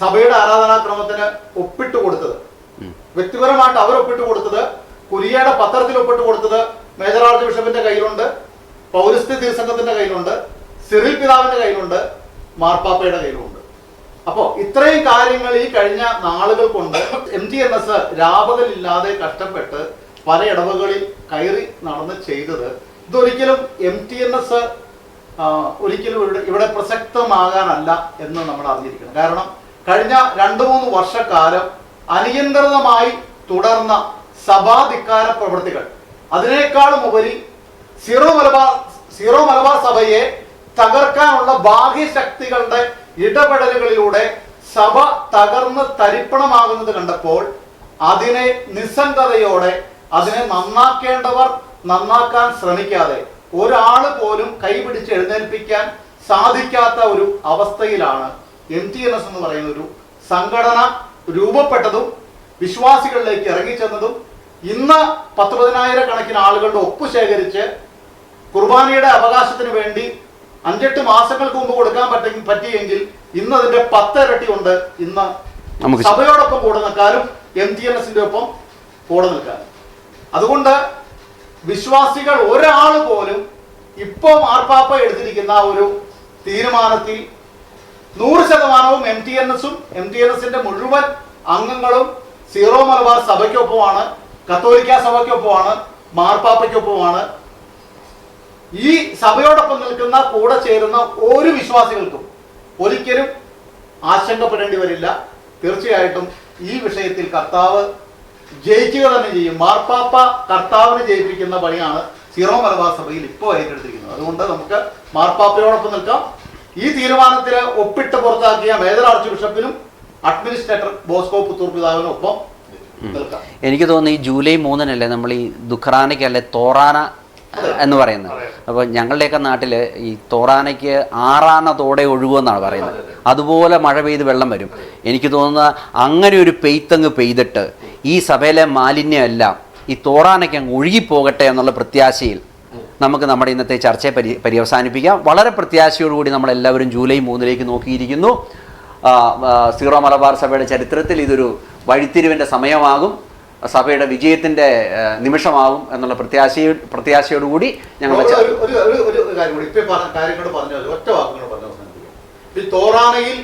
സഭയുടെ ആരാധനാക്രമത്തിന് ഒപ്പിട്ട് കൊടുത്തത്. വ്യക്തിപരമായിട്ട് അവർ ഒപ്പിട്ട് കൊടുത്തത് കുരിയയുടെ പത്രത്തിൽ ഒപ്പിട്ട് കൊടുത്തത് മേജർ ആർച്ച് ബിഷപ്പിന്റെ കയ്യിലുണ്ട്. പൗരസ്ത്യ തിരുസംഘത്തിന്റെ കയ്യിലുണ്ട് സിറിൽ പിതാവിന്റെ കയ്യിലുണ്ട് മാർപ്പാപ്പയുടെ കയ്യിലുണ്ട് അപ്പോ ഇത്രയും കാര്യങ്ങൾ ഈ കഴിഞ്ഞ നാളുകൾ കൊണ്ട് എം ജി എൻ എസ് രാപകലില്ലാതെ കഷ്ടപ്പെട്ട് പല ഇടവകളിൽ കയറി നടന്ന് ചെയ്തത് ഇതൊരിക്കലും എം ടി എൻ എസ് ഒരിക്കലും ഇവിടെ ഇവിടെ പ്രസക്തമാകാനല്ല എന്ന് നമ്മൾ അറിഞ്ഞിരിക്കണം. കാരണം കഴിഞ്ഞ രണ്ട് മൂന്ന് വർഷക്കാലം അനിയന്ത്രിതമായി തുടർന്ന സഭാധിക്കാര പ്രവൃത്തികൾ അതിനേക്കാളും ഉപരി സീറോ മലബാർ സീറോ മലബാർ സഭയെ തകർക്കാനുള്ള ബാഹ്യശക്തികളുടെ ഇടപെടലുകളിലൂടെ സഭ തകർന്ന് തരിപ്പണമാകുന്നത് കണ്ടപ്പോൾ അതിനെ നിസ്സംഗതയോടെ അതിനെ നന്നാക്കേണ്ടവർ നന്നാക്കാൻ ശ്രമിക്കാതെ ഒരാൾ പോലും കൈപിടിച്ച് എഴുന്നേൽപ്പിക്കാൻ സാധിക്കാത്ത ഒരു അവസ്ഥയിലാണ് എം ടി എൻ എസ് എന്ന് പറയുന്ന ഒരു സംഘടന രൂപപ്പെട്ടതും വിശ്വാസികളിലേക്ക് ഇറങ്ങിച്ചെന്നതും ഇന്ന് പത്ത് പതിനായിരക്കണക്കിന് ആളുകളുടെ ഒപ്പ് ശേഖരിച്ച് കുർബാനയുടെ അവകാശത്തിന് വേണ്ടി അഞ്ചെട്ട് മാസങ്ങൾക്ക് മുമ്പ് കൊടുക്കാൻ പറ്റി പറ്റിയെങ്കിൽ ഇന്ന് അതിന്റെ പത്തിരട്ടി ഉണ്ട്. ഇന്ന് നമുക്ക് സഭയോടൊപ്പം കൂടെ നിൽക്കാനും എം ടി എൻ എസിന്റെ ഒപ്പം കൂടെ നിൽക്കാനും. അതുകൊണ്ട് വിശ്വാസികൾ ഒരാൾ പോലും ഇപ്പോൾ മാർപ്പാപ്പ എടുത്തിരിക്കുന്ന ഒരു തീരുമാനത്തിൽ നൂറ് ശതമാനവും എം ടി എൻ എസും എം ടി എൻ എസിന്റെ മുഴുവൻ അംഗങ്ങളും സീറോ മലബാർ സഭയ്ക്കൊപ്പമാണ് കത്തോലിക്ക സഭയ്ക്കൊപ്പമാണ് മാർപ്പാപ്പയ്ക്കൊപ്പമാണ് ഈ സഭയോടൊപ്പം നിൽക്കുന്ന കൂടെ ചേരുന്ന ഒരു വിശ്വാസികൾക്കും ഒരിക്കലും ആശങ്കപ്പെടേണ്ടി വരില്ല. തീർച്ചയായിട്ടും ഈ വിഷയത്തിൽ കർത്താവ് ജയിക്കുക തന്നെ ചെയ്യും. മാർപ്പാപ്പ കർത്താവിനെ ജയിപ്പിക്കുന്ന പണിയാണ് സീറോ മലബാർ സഭയിൽ ഇപ്പോൾ ഏറ്റെടുത്തിരിക്കുന്നത്. അതുകൊണ്ട് നമുക്ക് മാർപ്പാപ്പയോടൊപ്പം നിൽക്കാം. ഈ തീരുമാനത്തിൽ ഒപ്പിട്ട് പുറത്താക്കിയ മേജർ ആർച്ച് ബിഷപ്പിനും അഡ്മിനിസ്ട്രേറ്റർ ബോസ്കോ പുത്തൂർ പിതാവിനും ഒപ്പം നിൽക്കാം. എനിക്ക് തോന്നുന്നു ഈ ജൂലൈ മൂന്നിനല്ലേ നമ്മൾ ഈ ദുഃഖറാനയ്ക്കല്ലേ തോറാന എന്ന് പറയുന്നത്. അപ്പോൾ ഞങ്ങളുടെയൊക്കെ നാട്ടിൽ ഈ തോറാനയ്ക്ക് ആറാന തോടെ ഒഴുകുമെന്നാണ് പറയുന്നത്. അതുപോലെ മഴ പെയ്ത് വെള്ളം വരും. എനിക്ക് തോന്നുന്ന അങ്ങനെ ഒരു പെയ്ത്തങ്ങ് പെയ്തിട്ട് ഈ സഭയിലെ മാലിന്യമെല്ലാം ഈ തോറാനയ്ക്ക് അങ്ങ് ഒഴുകിപ്പോകട്ടെ എന്നുള്ള പ്രത്യാശയിൽ നമുക്ക് നമ്മുടെ ഇന്നത്തെ ചർച്ചയെ പരി പര്യവസാനിപ്പിക്കാം. വളരെ പ്രത്യാശയോടുകൂടി നമ്മളെല്ലാവരും ജൂലൈ മൂന്നിലേക്ക് നോക്കിയിരിക്കുന്നു. സീറോ മലബാർ സഭയുടെ ചരിത്രത്തിൽ ഇതൊരു വഴിത്തിരിവിന്റെ സമയമാകും. സഭയുടെ വിജയത്തിന്റെ നിമിഷമാവും നിമിഷമാകും എന്നുള്ള പ്രത്യാശയോ പ്രത്യാശയോടുകൂടി ഞങ്ങൾ തോറാനയിൽ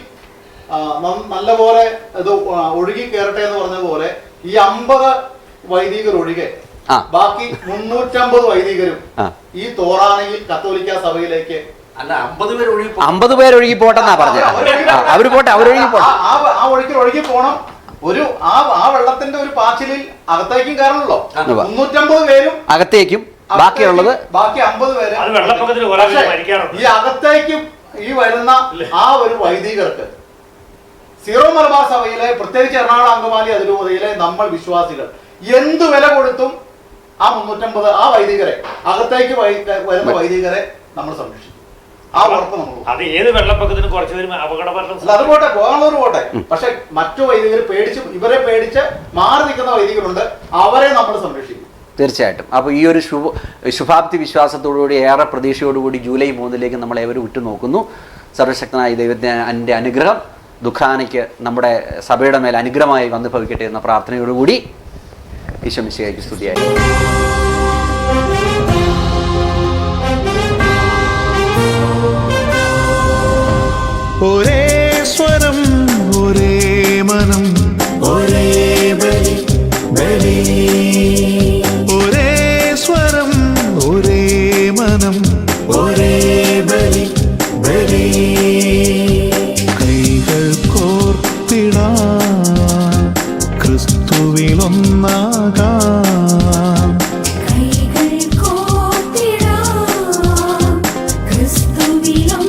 നല്ലപോലെ ഇത് ഒഴുകി കയറട്ടെ എന്ന് പറഞ്ഞ പോലെ ഈ അമ്പത് വൈദികർ ഒഴികെ ബാക്കി മുന്നൂറ്റമ്പത് വൈദികരും ഈ തോറാനയിൽ കത്തോലിക്ക സഭയിലേക്ക് അല്ല അമ്പത് പേര് ഒഴി അമ്പത് പേര് ഒഴുകി പോട്ടെന്നാ പറഞ്ഞത് ആ, അവർ പോട്ടെ അവരൊഴുകി പോട്ടെ ആ- ഒഴുക്കിൽ ഒഴുകി പോണം ഒരു ആ ആ വെള്ളത്തിന്റെ ഒരു പാച്ചിലിൽ അകത്തേക്കും കയറണല്ലോ. മുന്നൂറ്റമ്പത് പേരും അകത്തേക്കും ബാക്കിയുള്ളത് ബാക്കി അമ്പത് പേര് ഈ അകത്തേക്കും ഈ വരുന്ന ആ ഒരു വൈദികർക്ക് സീറോ മലബാർ സഭയിലെ പ്രത്യേകിച്ച് എറണാകുളം അങ്കമാലി അതിരൂപതയിലെ നമ്മൾ വിശ്വാസികൾ എന്ത് വില കൊടുത്തും ആ മുന്നൂറ്റമ്പത് ആ വൈദികരെ അകത്തേക്ക് വരുന്ന വൈദികരെ നമ്മൾ സംരക്ഷിക്കും. ആ ഉറപ്പ് നമ്മൾ അത് ഏത് വെള്ളപ്പൊക്കത്തിന് കുറച്ച് പേര് അപകടമരണം അല്ല അത് പോട്ടെ പോകാനുള്ളവർ പോട്ടെ. പക്ഷെ മറ്റു വൈദികർ പേടിച്ച് ഇവരെ പേടിച്ച് മാറി നിൽക്കുന്ന വൈദികരുണ്ട്. അവരെ നമ്മൾ സംരക്ഷിക്കും. തീർച്ചയായിട്ടും. അപ്പോൾ ഈ ഒരു ശുഭ ശുഭാപ്തി വിശ്വാസത്തോടുകൂടി ഏറെ പ്രതീക്ഷയോടുകൂടി ജൂലൈ മൂന്നിലേക്ക് നമ്മൾ ഏവരും ഉറ്റുനോക്കുന്നു. സർവശക്തനായ ദൈവത്തിന് എന്റെ അനുഗ്രഹം ദുഃഖാനയ്ക്ക് നമ്മുടെ സഭയുടെ മേൽ അനുഗ്രഹമായി വന്നു ഭവിക്കട്ടെ എന്ന പ്രാർത്ഥനയോടുകൂടി ഈശ്വമിശയ്ക്ക് സ്തുതിയായി. ഒരേ സ്വരം ഒരേ മനം. ഒരേ ഒരേ സ്വരം ഒരേ മനം. ഒരേ കൈകൾ കോർത്തിടാ ക്രിസ്തുവിലൊന്നാകാം. കൈകൾ കോർത്തിടാ ക്രിസ്തുവിലൊന്നാകാം.